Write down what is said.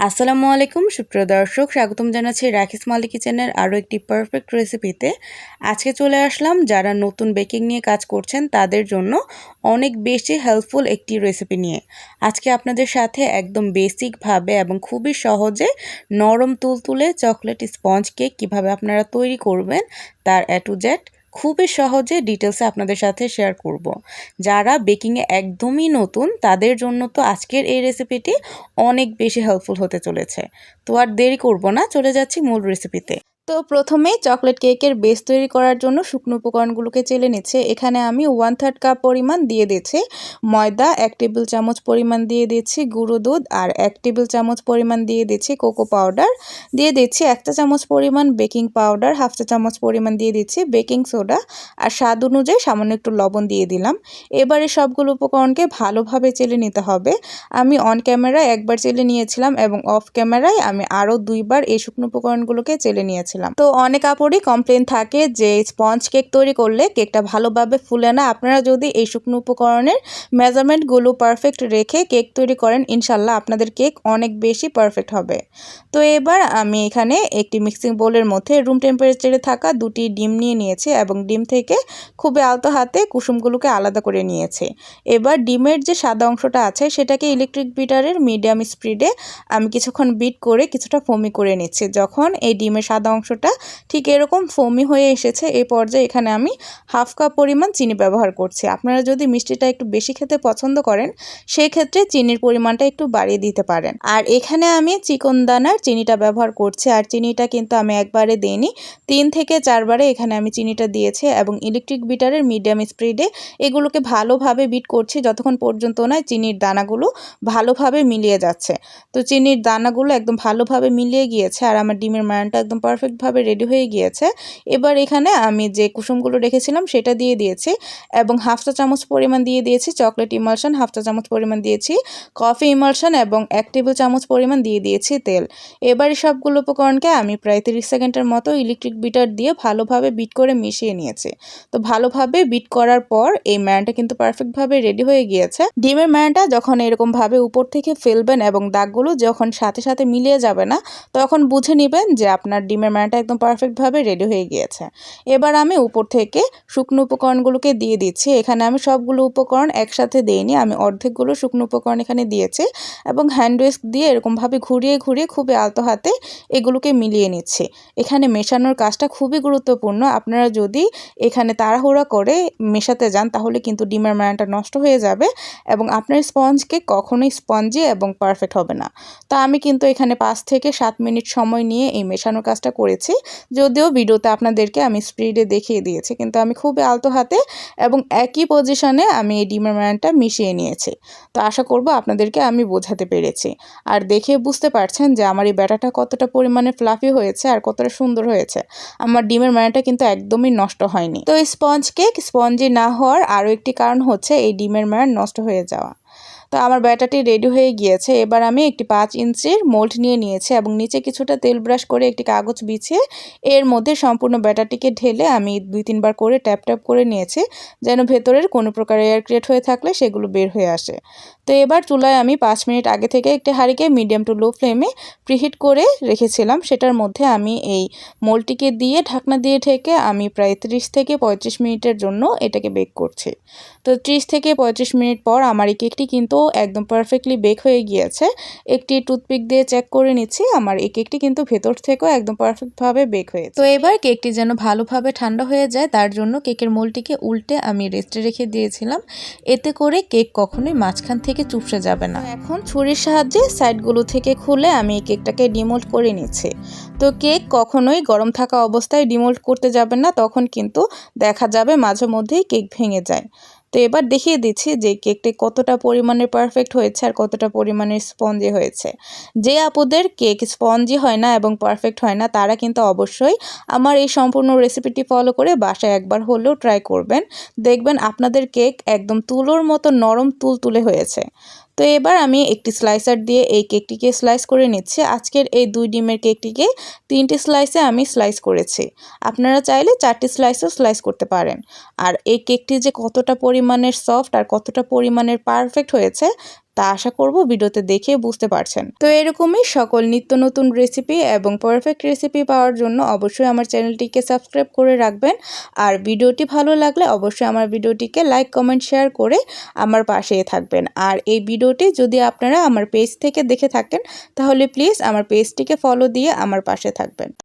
আসসালামু আলাইকুম, সুপ্রিয় দর্শক, স্বাগতম জানাচ্ছি রাখিস মালিক কিচেনের আরও একটি পারফেক্ট রেসিপিতে আজকে চলে আসলাম, যারা নতুন বেকিং নিয়ে কাজ করছেন, তাদের জন্য অনেক বেশি হেল্পফুল একটি রেসিপি নিয়ে। আজকে আপনাদের সাথে একদম বেসিকভাবে এবং খুবই সহজে নরম তুলতুলে চকলেট স্পঞ্জ কেক কীভাবে আপনারা তৈরি করবেন, তার এ টু জেড খুবই সহজে ডিটেলসে আপনাদের সাথে শেয়ার করব। যারা বেকিংয়ে একদমই নতুন, তাদের জন্য তো আজকের এই রেসিপিটি অনেক বেশি হেল্পফুল হতে চলেছে তো আর দেরি করব না, চলে যাচ্ছি মূল রেসিপিতে তো প্রথমে চকলেট কেকের বেস তৈরি করার জন্য শুকনো উপকরণগুলোকে চেলে নিচ্ছে। এখানে আমি ওয়ান থার্ড কাপ পরিমাণ দিয়ে দিচ্ছি ময়দা, এক টেবিল চামচ পরিমাণ দিয়ে দিচ্ছি গুঁড়ো দুধ আর এক টেবিল চামচ পরিমাণ দিয়ে দিচ্ছি কোকো পাউডার। দিয়ে দিচ্ছি একটা চামচ পরিমাণ বেকিং পাউডার, হাফ চা চামচ পরিমাণ দিয়ে দিচ্ছি বেকিং সোডা আর স্বাদ অনুযায়ী সামান্য একটু লবণ দিয়ে দিলাম। এবারে সবগুলো উপকরণকে ভালোভাবে চেলে নিতে হবে। আমি অন ক্যামেরায় একবার চেলে নিয়েছিলাম এবং অফ ক্যামেরায় আমি আরও দুইবার এই শুকনো উপকরণগুলোকে চেলে নিয়েছিলাম করেছিলাম। তো অনেক কাপড়ই কমপ্লেন থাকে যে স্পঞ্জ কেক তৈরি করলে কেকটা ভালোভাবে ফুলে না। আপনারা যদি এই শুকনো উপকরণের মেজারমেন্টগুলো পারফেক্ট রেখে কেক তৈরি করেন, ইনশাল্লাহ আপনাদের কেক অনেক বেশি পারফেক্ট হবে। তো এবার আমি এখানে একটি মিক্সিং বোলের মধ্যে রুম টেম্পারেচারে থাকা দুটি ডিম নিয়ে নিয়েছি এবং ডিম থেকে খুবই আলতো হাতে কুসুমগুলোকে আলাদা করে নিয়েছি। এবার ডিমের যে সাদা অংশটা আছে, সেটাকে ইলেকট্রিক বিটারের মিডিয়াম স্পিডে আমি কিছুক্ষণ বিট করে কিছুটা ফমি করে নিচ্ছি। যখন এই ডিমের সাদা অংশ অংশটা ঠিক এরকম ফোমি হয়ে এসেছে এই পর্যায়ে এখানে আমি হাফ কাপ পরিমাণ চিনি ব্যবহার করছি। আপনারা যদি মিষ্টিটা একটু বেশি খেতে পছন্দ করেন সেই ক্ষেত্রে চিনির পরিমাণটা একটু বাড়িয়ে দিতে পারেন। আর এখানে আমি চিকন দানার চিনিটা ব্যবহার করছি, আর চিনিটা কিন্তু আমি একবারে দিইনি, তিন থেকে চারবারে এখানে আমি চিনিটা দিয়েছি এবং ইলেকট্রিক বিটারের মিডিয়াম স্পিডে এগুলোকে ভালোভাবে বিট করছি, যতক্ষণ পর্যন্ত নয় চিনির দানাগুলো ভালোভাবে মিলিয়ে যাচ্ছে। তো চিনির দানাগুলো একদম ভালোভাবে মিলিয়ে গিয়েছে, আর আমার ডিমের মায়ানটা একদম পারফেক্ট পারফেক্টভাবে রেডি হয়ে গিয়েছে। এবার এখানে আমি যে কুসুমগুলো রেখেছিলাম সেটা দিয়ে দিয়েছি এবং হাফ চা চামচ পরিমাণ দিয়ে দিয়েছি চকলেট ইমালশন হাফ চা চামচ পরিমাণ দিয়েছি কফি ইমালশন এবং এক টেবিল চামচ পরিমাণ দিয়ে দিয়েছি তেল। এবার সবগুলো উপকরণকে আমি প্রায় তিরিশ সেকেন্ডের মতো ইলেকট্রিক বিটার দিয়ে ভালোভাবে বিট করে মিশিয়ে নিয়েছি। তো ভালোভাবে বিট করার পর এই ম্যানটা কিন্তু পারফেক্টভাবে রেডি হয়ে গিয়েছে। ডিমের ম্যানটা যখন এরকমভাবে উপর থেকে ফেলবেন এবং দাগগুলো যখন সাথে সাথে মিলিয়ে যাবে না, তখন বুঝে নেবেন যে আপনার ডিমের ম্যান রান্নাটা একদম পারফেক্টভাবে রেডি হয়ে গিয়েছে। এবার আমি উপর থেকে শুকনো উপকরণগুলোকে দিয়ে দিচ্ছি। এখানে আমি সবগুলো উপকরণ একসাথে দিইনি, আমি অর্ধেকগুলো শুকনো উপকরণ এখানে দিয়েছি এবং হ্যান্ড ওয়েস্ক দিয়ে এরকমভাবে ঘুরিয়ে ঘুরিয়ে খুবই আলতো হাতে এগুলোকে মিলিয়ে নিচ্ছি। এখানে মেশানোর কাজটা খুবই গুরুত্বপূর্ণ। আপনারা যদি এখানে তাড়াহুড়া করে মেশাতে যান, তাহলে কিন্তু ডিমের মায়ানটা নষ্ট হয়ে যাবে এবং আপনার স্পঞ্জকে কখনোই স্পঞ্জি এবং পারফেক্ট হবে না। তা আমি কিন্তু এখানে পাঁচ থেকে সাত মিনিট সময় নিয়ে এই মেশানোর কাজটা করে করেছি যদিও ভিডিওতে আপনাদেরকে আমি স্পিডে দেখিয়ে দিয়েছি, কিন্তু আমি খুবই আলতো হাতে এবং একই পজিশনে আমি এই ডিমের ম্যানটা মিশিয়ে নিয়েছি। তো আশা করব আপনাদেরকে আমি বোঝাতে পেরেছি। আর দেখে বুঝতে পারছেন যে আমার এই ব্যাটাটা কতটা পরিমাণে ফ্লাফি হয়েছে আর কতটা সুন্দর হয়েছে। আমার ডিমের ম্যানটা কিন্তু একদমই নষ্ট হয়নি। তো স্পঞ্জ কেক স্পঞ্জি না হওয়ার আরও একটি কারণ হচ্ছে এই ডিমের ম্যান নষ্ট হয়ে যাওয়া। তো আমার ব্যাটাটি রেডি হয়ে গিয়েছে। এবার আমি একটি পাঁচ ইঞ্চির মোল্ড নিয়ে নিয়েছি এবং নিচে কিছুটা তেল ব্রাশ করে একটি কাগজ বিছিয়ে এর মধ্যে সম্পূর্ণ ব্যাটারটিকে ঢেলে আমি দুই তিনবার করে ট্যাপ ট্যাপ করে নিয়েছি যেন ভেতরের কোনো প্রকার এয়ার ক্রিয়েট হয়ে থাকলে সেগুলো বের হয়ে আসে। তো এবার চুলায় আমি পাঁচ মিনিট আগে থেকে একটি হাঁড়িকে মিডিয়াম টু লো ফ্লেমে প্রিহিট করে রেখেছিলাম। সেটার মধ্যে আমি এই মোলটিকে দিয়ে ঢাকনা দিয়ে ঢেকে আমি প্রায় ত্রিশ থেকে পঁয়ত্রিশ মিনিটের জন্য এটাকে বেক করছি। তো ত্রিশ থেকে পঁয়ত্রিশ মিনিট পর আমার এই কেকটি কিন্তু একদম পারফেক্টলি বেক হয়ে গিয়েছে। একটি টুথপিক দিয়ে চেক করে নিচ্ছি। আমার এই কেকটি কিন্তু ভেতর থেকেও একদম পারফেক্টভাবে বেক হয়েছে। তো এবার কেকটি যেন ভালোভাবে ঠান্ডা হয়ে যায় তার জন্য কেকের মোলটিকে উল্টে আমি রেস্টে রেখে দিয়েছিলাম। এতে করে কেক কখনোই মাঝখান থেকে চুপসে যাবে না। এখন ছুরির সাহায্যে সাইডগুলো থেকে খুলে আমি এই কেকটাকে ডিমোল্ড করে নিচ্ছি। তো কেক কখনোই গরম থাকা অবস্থায় ডিমোল্ড করতে যাবেন না তখন কিন্তু দেখা যাবে মাঝে মধ্যেই কেক ভেঙে যায়। তো এবার দেখিয়ে দিচ্ছি যে কেকটি কতটা পরিমাণে পারফেক্ট হয়েছে আর কতটা পরিমাণে স্পঞ্জি হয়েছে। যে আপুদের কেক স্পঞ্জি হয় না এবং পারফেক্ট হয় না, তারা কিন্তু অবশ্যই আমার এই সম্পূর্ণ রেসিপিটি ফলো করে বাসায় একবার হলেও ট্রাই করবেন। দেখবেন আপনাদের কেক একদম তুলোর মতো নরম তুল তুলে হয়েছে। তো এবার আমি একটি স্লাইসার দিয়ে এই কেকটিকে স্লাইস করে নিচ্ছি। আজকের এই দুই ডিমের কেকটিকে তিনটি স্লাইসে আমি স্লাইস করেছি। আপনারা চাইলে চারটি স্লাইসও স্লাইস করতে পারেন। আর এই কেকটি যে কতটা পরিমাণের সফট আর কতটা পরিমাণের পারফেক্ট হয়েছে তা আশা করব ভিডিওতে দেখে বুঝতে পারছেন। তো এরকমই সকল নিত্য নতুন রেসিপি এবং পারফেক্ট রেসিপি পাওয়ার জন্য অবশ্যই আমার চ্যানেলটিকে সাবস্ক্রাইব করে রাখবেন। আর ভিডিওটি ভালো লাগলে অবশ্যই আমার ভিডিওটিকে লাইক কমেন্ট শেয়ার করে আমার পাশেই থাকবেন। আর এই ভিডিওটি যদি আপনারা আমার পেজ থেকে দেখে থাকেন, তাহলে প্লিজ আমার পেজটিকে ফলো দিয়ে আমার পাশে থাকবেন।